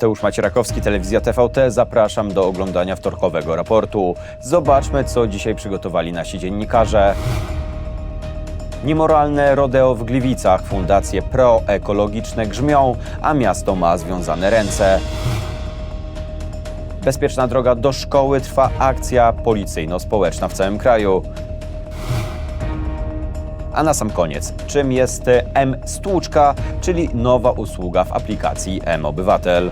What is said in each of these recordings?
Mateusz Macierakowski, Telewizja TVT. Zapraszam do oglądania wtorkowego raportu. Zobaczmy, co dzisiaj przygotowali nasi dziennikarze. Niemoralne rodeo w Gliwicach. Fundacje proekologiczne grzmią, a miasto ma związane ręce. Bezpieczna droga do szkoły trwa akcja policyjno-społeczna w całym kraju. A na sam koniec, czym jest M-Stłuczka, czyli nowa usługa w aplikacji M-Obywatel?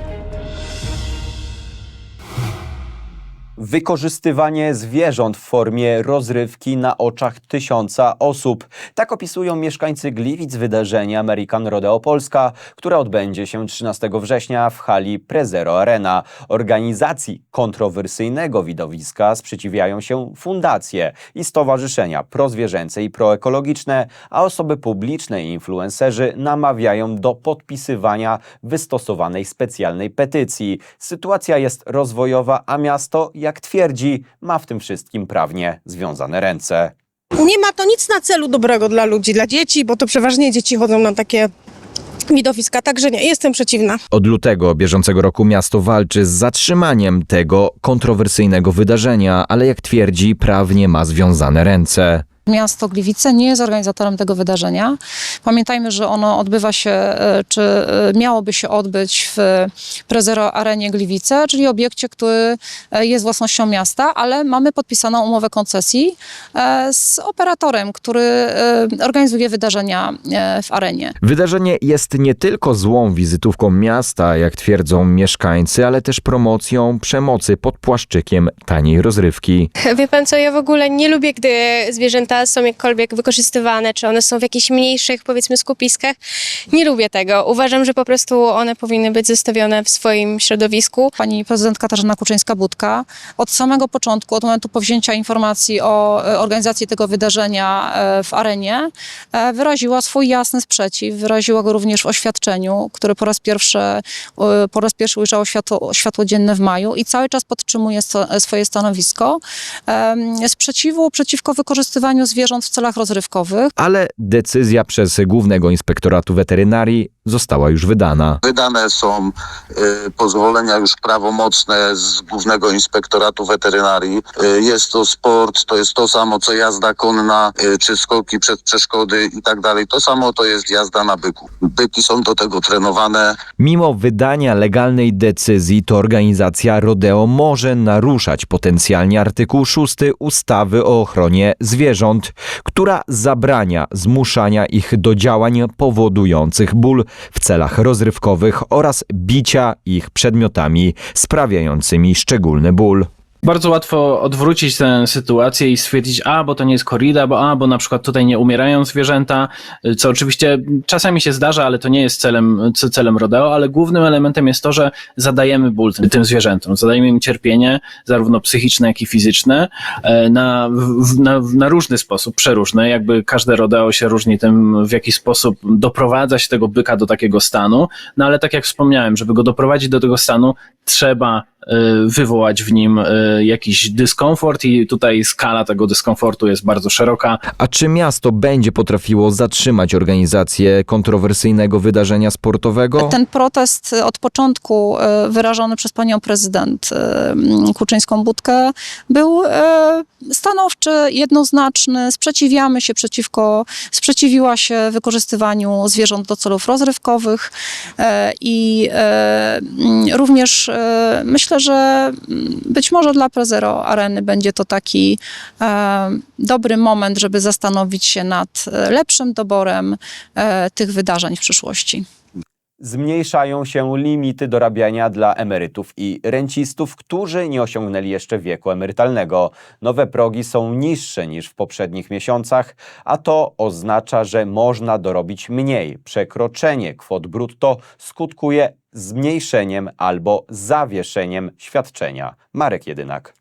Wykorzystywanie zwierząt w formie rozrywki na oczach tysiąca osób. Tak opisują mieszkańcy Gliwic wydarzenie American Rodeo Polska, które odbędzie się 13 września w hali Prezero Arena. Organizacji kontrowersyjnego widowiska sprzeciwiają się fundacje i stowarzyszenia prozwierzęce i proekologiczne, a osoby publiczne i influencerzy namawiają do podpisywania wystosowanej specjalnej petycji. Sytuacja jest rozwojowa, a miasto, jak twierdzi, ma w tym wszystkim prawnie związane ręce. Nie ma to nic na celu dobrego dla ludzi, dla dzieci, bo to przeważnie dzieci chodzą na takie widowiska, także nie, jestem przeciwna. Od lutego bieżącego roku miasto walczy z zatrzymaniem tego kontrowersyjnego wydarzenia, ale jak twierdzi, prawnie ma związane ręce. Miasto Gliwice nie jest organizatorem tego wydarzenia. Pamiętajmy, że ono odbywa się, e, czy e, miałoby się odbyć w Prezero Arenie Gliwice, czyli obiekcie, który e, jest własnością miasta, ale mamy podpisaną umowę koncesji z operatorem, który organizuje wydarzenia w arenie. Wydarzenie jest nie tylko złą wizytówką miasta, jak twierdzą mieszkańcy, ale też promocją przemocy pod płaszczykiem taniej rozrywki. Wie pan co, ja w ogóle nie lubię, gdy zwierzęta są jakkolwiek wykorzystywane, czy one są w jakichś mniejszych, powiedzmy, skupiskach. Nie lubię tego. Uważam, że po prostu one powinny być zostawione w swoim środowisku. Pani prezydent Katarzyna Kuczyńska-Budka od samego początku, od momentu powzięcia informacji o e, organizacji tego wydarzenia e, w arenie, e, wyraziła swój jasny sprzeciw. Wyraziła go również w oświadczeniu, które po raz pierwszy, po raz pierwszy ujrzało światło, światło dzienne w maju i cały czas podtrzymuje swoje stanowisko sprzeciwu przeciwko wykorzystywaniu zwierząt w celach rozrywkowych. Ale decyzja przez Głównego Inspektoratu Weterynarii została już wydana. Wydane są y, pozwolenia już prawomocne z Głównego Inspektoratu Weterynarii. Y, jest to sport, to jest to samo co jazda konna, y, czy skoki przez przeszkody i tak dalej. To samo to jest jazda na byku. Byki są do tego trenowane. Mimo wydania legalnej decyzji, to organizacja Rodeo może naruszać potencjalnie artykuł 6 ustawy o ochronie zwierząt, która zabrania zmuszania ich do działań powodujących ból w celach rozrywkowych oraz bicia ich przedmiotami sprawiającymi szczególny ból. Bardzo łatwo odwrócić tę sytuację i stwierdzić, a bo to nie jest korrida, bo a bo na przykład tutaj nie umierają zwierzęta, co oczywiście czasami się zdarza, ale to nie jest celem, celem rodeo, ale głównym elementem jest to, że zadajemy ból tym, zwierzętom, zadajemy im cierpienie, zarówno psychiczne, jak i fizyczne, e, na, na, na różny sposób, przeróżny, jakby każde rodeo się różni tym, w jaki sposób doprowadza się tego byka do takiego stanu, no ale tak jak wspomniałem, żeby go doprowadzić do tego stanu, trzeba wywołać w nim e, jakiś dyskomfort i tutaj skala tego dyskomfortu jest bardzo szeroka. A czy miasto będzie potrafiło zatrzymać organizację kontrowersyjnego wydarzenia sportowego? Ten protest od początku e, wyrażony przez panią prezydent e, Kuczyńską-Budkę był e, stanowczy, jednoznaczny. Sprzeciwiamy się przeciwko, sprzeciwiła się wykorzystywaniu zwierząt do celów rozrywkowych i mm, również e, myślę, że być może dla Prezero Areny będzie to taki e, dobry moment, żeby zastanowić się nad e, lepszym doborem e, tych wydarzeń w przyszłości. Zmniejszają się limity dorabiania dla emerytów i rencistów, którzy nie osiągnęli jeszcze wieku emerytalnego. Nowe progi są niższe niż w poprzednich miesiącach, a to oznacza, że można dorobić mniej. Przekroczenie kwot brutto skutkuje zmniejszeniem albo zawieszeniem świadczenia. Marek Jedynak.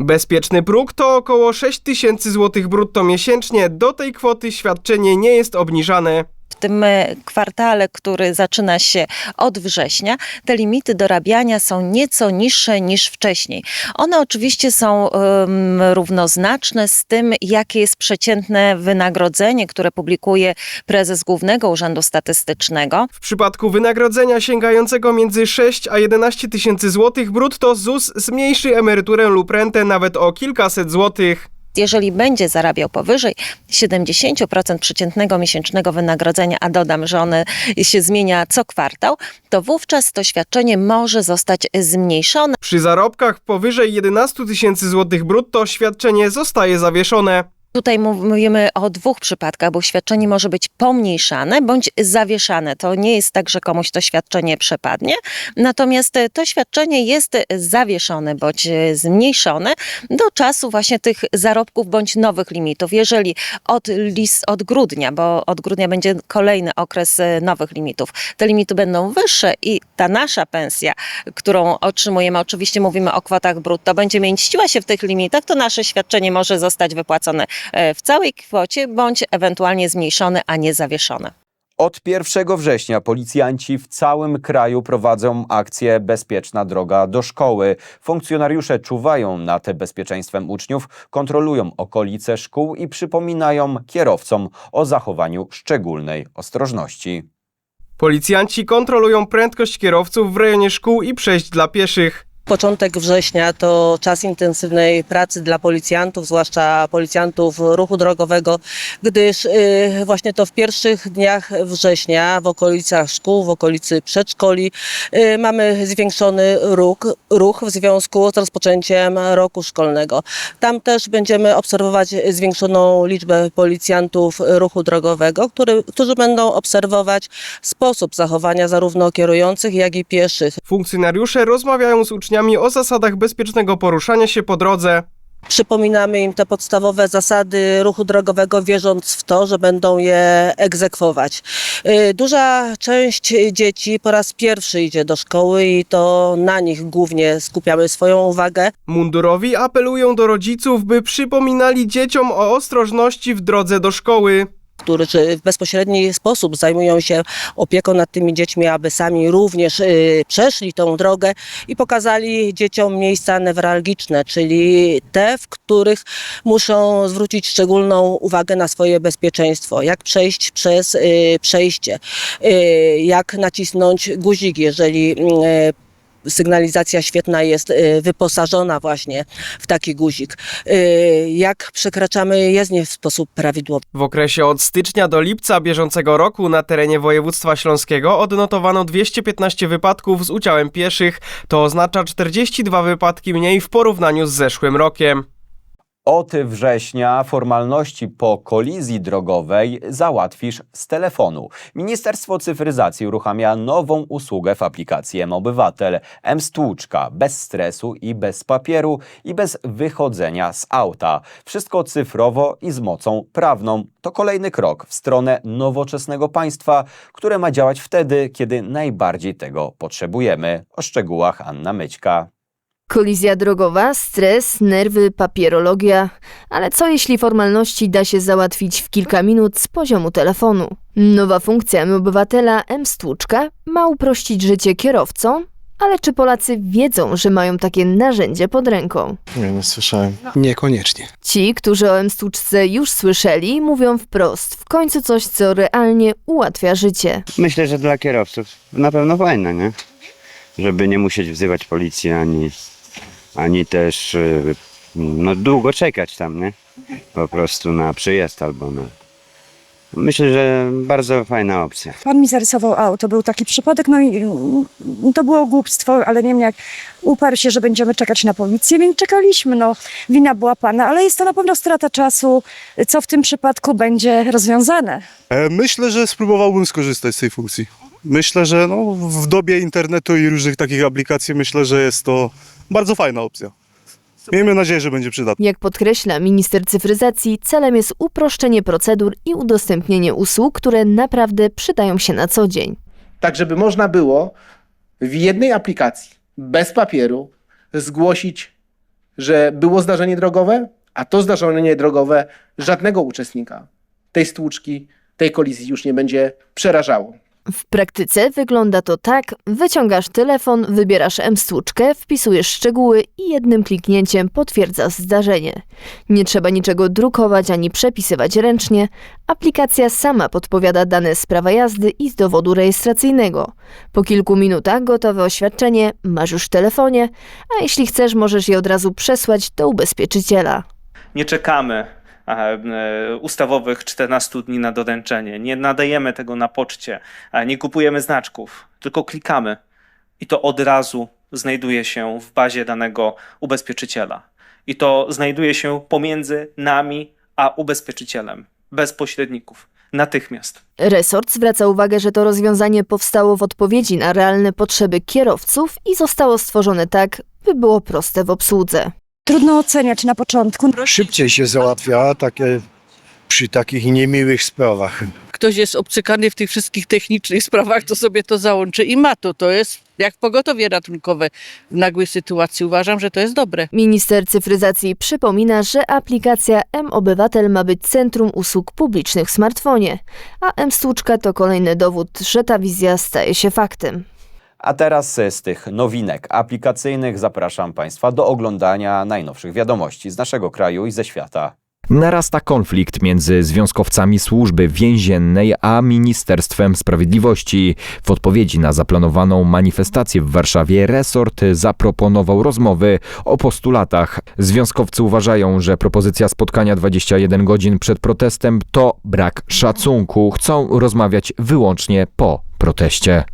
Bezpieczny próg to około 6 tysięcy złotych brutto miesięcznie. Do tej kwoty świadczenie nie jest obniżane. W tym e, kwartale, który zaczyna się od września, te limity dorabiania są nieco niższe niż wcześniej. One oczywiście są em, równoznaczne z tym, jakie jest przeciętne wynagrodzenie, które publikuje prezes Głównego Urzędu Statystycznego. W przypadku wynagrodzenia sięgającego między 6 a 11 tysięcy złotych brutto ZUS zmniejszy emeryturę lub rentę nawet o kilkaset złotych. Jeżeli będzie zarabiał powyżej 70% przeciętnego miesięcznego wynagrodzenia, a dodam, że one się zmienia co kwartał, to wówczas to świadczenie może zostać zmniejszone. Przy zarobkach powyżej 11 tysięcy złotych brutto świadczenie zostaje zawieszone. Tutaj mów- mówimy o dwóch przypadkach, bo świadczenie może być pomniejszane bądź zawieszane. To nie jest tak, że komuś to świadczenie przepadnie, natomiast e, to świadczenie jest e, zawieszone bądź e, zmniejszone do czasu właśnie tych zarobków bądź nowych limitów. Jeżeli od, lis, od grudnia, bo od grudnia będzie kolejny okres nowych limitów, te limity będą wyższe i ta nasza pensja, którą otrzymujemy, oczywiście mówimy o kwotach brutto, będzie mieściła się w tych limitach, to nasze świadczenie może zostać wypłacone w całej kwocie bądź ewentualnie zmniejszone, a nie zawieszone. Od 1 września policjanci w całym kraju prowadzą akcję Bezpieczna droga do szkoły. Funkcjonariusze czuwają nad bezpieczeństwem uczniów, kontrolują okolice szkół i przypominają kierowcom o zachowaniu szczególnej ostrożności. Policjanci kontrolują prędkość kierowców w rejonie szkół i przejść dla pieszych. Początek września to czas intensywnej pracy dla policjantów, zwłaszcza policjantów ruchu drogowego, gdyż y, właśnie to w pierwszych dniach września w okolicach szkół, w okolicy przedszkoli y, mamy zwiększony ruch, ruch w związku z rozpoczęciem roku szkolnego. Tam też będziemy obserwować zwiększoną liczbę policjantów ruchu drogowego, który, którzy będą obserwować sposób zachowania zarówno kierujących, jak i pieszych. Funkcjonariusze rozmawiają z uczniami o zasadach bezpiecznego poruszania się po drodze. Przypominamy im te podstawowe zasady ruchu drogowego, wierząc w to, że będą je egzekwować. Y, Duża część dzieci po raz pierwszy idzie do szkoły i to na nich głównie skupiamy swoją uwagę. Mundurowi apelują do rodziców, by przypominali dzieciom o ostrożności w drodze do szkoły. Którzy w bezpośredni sposób zajmują się opieką nad tymi dziećmi, aby sami również y, przeszli tą drogę i pokazali dzieciom miejsca newralgiczne, czyli te, w których muszą zwrócić szczególną uwagę na swoje bezpieczeństwo. Jak przejść przez y, przejście, y, jak nacisnąć guzik, jeżeli sygnalizacja świetna jest y, wyposażona właśnie w taki guzik. Y, Jak przekraczamy jezdnię w sposób prawidłowy. W okresie od stycznia do lipca bieżącego roku na terenie województwa śląskiego odnotowano 215 wypadków z udziałem pieszych. To oznacza 42 wypadki mniej w porównaniu z zeszłym rokiem. Od września formalności po kolizji drogowej załatwisz z telefonu. Ministerstwo Cyfryzacji uruchamia nową usługę w aplikacji M-Obywatel. M-Stłuczka, bez stresu i bez papieru i bez wychodzenia z auta. Wszystko cyfrowo i z mocą prawną. To kolejny krok w stronę nowoczesnego państwa, które ma działać wtedy, kiedy najbardziej tego potrzebujemy. O szczegółach Anna Myćka. Kolizja drogowa, stres, nerwy, papierologia. Ale co jeśli formalności da się załatwić w kilka minut z poziomu telefonu? Nowa funkcja M-Obywatela M-Stłuczka ma uprościć życie kierowcom, ale czy Polacy wiedzą, że mają takie narzędzie pod ręką? Nie, nie słyszałem. Niekoniecznie. Ci, którzy o M-Stłuczce już słyszeli, mówią wprost, w końcu coś, co realnie ułatwia życie. Myślę, że dla kierowców na pewno fajne, nie? Żeby nie musieć wzywać policji ani, ani też y, no, długo czekać tam, nie? Po prostu na przyjazd albo na. Myślę, że bardzo fajna opcja. Pan mi zarysował auto, był taki przypadek, no i mm, to było głupstwo, ale niemniej jak uparł się, że będziemy czekać na policję, więc czekaliśmy, no wina była pana, ale jest to na pewno strata czasu, co w tym przypadku będzie rozwiązane. E, myślę, że spróbowałbym skorzystać z tej funkcji. Myślę, że no, w dobie internetu i różnych takich aplikacji myślę, że jest to bardzo fajna opcja. Miejmy nadzieję, że będzie przydatna. Jak podkreśla minister cyfryzacji, celem jest uproszczenie procedur i udostępnienie usług, które naprawdę przydają się na co dzień. tak żeby można było w jednej aplikacji, bez papieru, zgłosić, że było zdarzenie drogowe, a to zdarzenie drogowe żadnego uczestnika tej stłuczki tej kolizji już nie będzie przerażało. W praktyce wygląda to tak: wyciągasz telefon, wybierasz M-stłuczkę, wpisujesz szczegóły i jednym kliknięciem potwierdzasz zdarzenie. Nie trzeba niczego drukować ani przepisywać ręcznie. Aplikacja sama podpowiada dane z prawa jazdy i z dowodu rejestracyjnego. Po kilku minutach gotowe oświadczenie masz już w telefonie, a jeśli chcesz, możesz je od razu przesłać do ubezpieczyciela. nie czekamy ustawowych 14 dni na doręczenie, nie nadajemy tego na poczcie, e, nie kupujemy znaczków, tylko klikamy i to od razu znajduje się w bazie danego ubezpieczyciela. I to znajduje się pomiędzy nami a ubezpieczycielem, bez pośredników, natychmiast. Resort zwraca uwagę, że to rozwiązanie powstało w odpowiedzi na realne potrzeby kierowców i zostało stworzone tak, by było proste w obsłudze. Trudno oceniać na początku. Szybciej się załatwia takie przy takich niemiłych sprawach. Ktoś jest obcykany w tych wszystkich technicznych sprawach, to sobie to załączy i ma to. To jest jak pogotowie ratunkowe w nagłej sytuacji. Uważam, że to jest dobre. Minister cyfryzacji przypomina, że aplikacja M-Obywatel ma być centrum usług publicznych w smartfonie, a M-Stłuczka to kolejny dowód, że ta wizja staje się faktem. A teraz z tych nowinek aplikacyjnych zapraszam Państwa do oglądania najnowszych wiadomości z naszego kraju i ze świata. Narasta konflikt między związkowcami służby więziennej a Ministerstwem Sprawiedliwości. W odpowiedzi na zaplanowaną manifestację w Warszawie resort zaproponował rozmowy o postulatach. Związkowcy uważają, że propozycja spotkania 21 godzin przed protestem to brak szacunku. Chcą rozmawiać wyłącznie po proteście.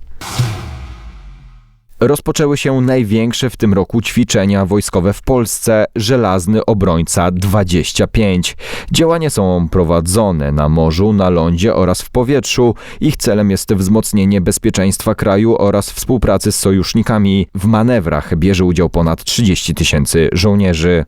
Rozpoczęły się największe w tym roku ćwiczenia wojskowe w Polsce Żelazny Obrońca 25. Działania są prowadzone na morzu, na lądzie oraz w powietrzu. Ich celem jest wzmocnienie bezpieczeństwa kraju oraz współpracy z sojusznikami. W manewrach bierze udział ponad 30 tysięcy żołnierzy.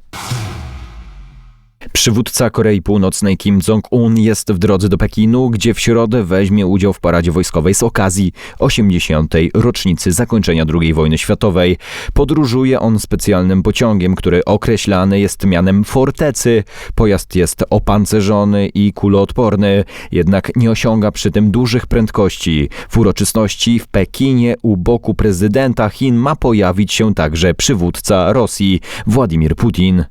Przywódca Korei Północnej Kim Jong-un jest w drodze do Pekinu, gdzie w środę weźmie udział w paradzie wojskowej z okazji 80. rocznicy zakończenia II wojny światowej. Podróżuje on specjalnym pociągiem, który określany jest mianem fortecy. Pojazd jest opancerzony i kuloodporny, jednak nie osiąga przy tym dużych prędkości. W uroczystości w Pekinie u boku prezydenta Chin ma pojawić się także przywódca Rosji Władimir Putin.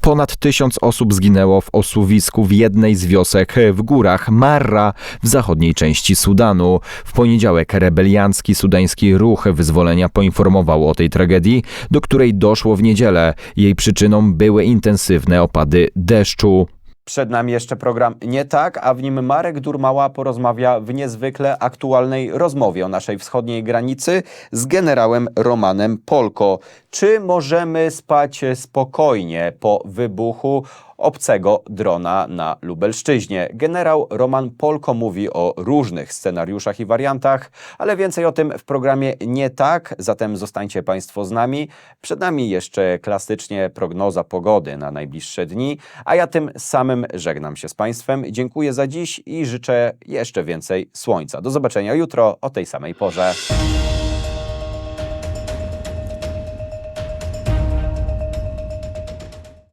Ponad tysiąc osób zginęło w osuwisku w jednej z wiosek w górach Marra w zachodniej części Sudanu. W poniedziałek rebeliancki sudański ruch wyzwolenia poinformował o tej tragedii, do której doszło w niedzielę. Jej przyczyną były intensywne opady deszczu. Przed nami jeszcze program Nie tak, a w nim Marek Durmała porozmawia w niezwykle aktualnej rozmowie o naszej wschodniej granicy z generałem Romanem Polko. Czy możemy spać spokojnie po wybuchu obcego drona na Lubelszczyźnie? Generał Roman Polko mówi o różnych scenariuszach i wariantach, ale więcej o tym w programie Nie tak, zatem zostańcie Państwo z nami. Przed nami jeszcze klasycznie prognoza pogody na najbliższe dni, a ja tym samym żegnam się z Państwem. Dziękuję za dziś i życzę jeszcze więcej słońca. Do zobaczenia jutro o tej samej porze.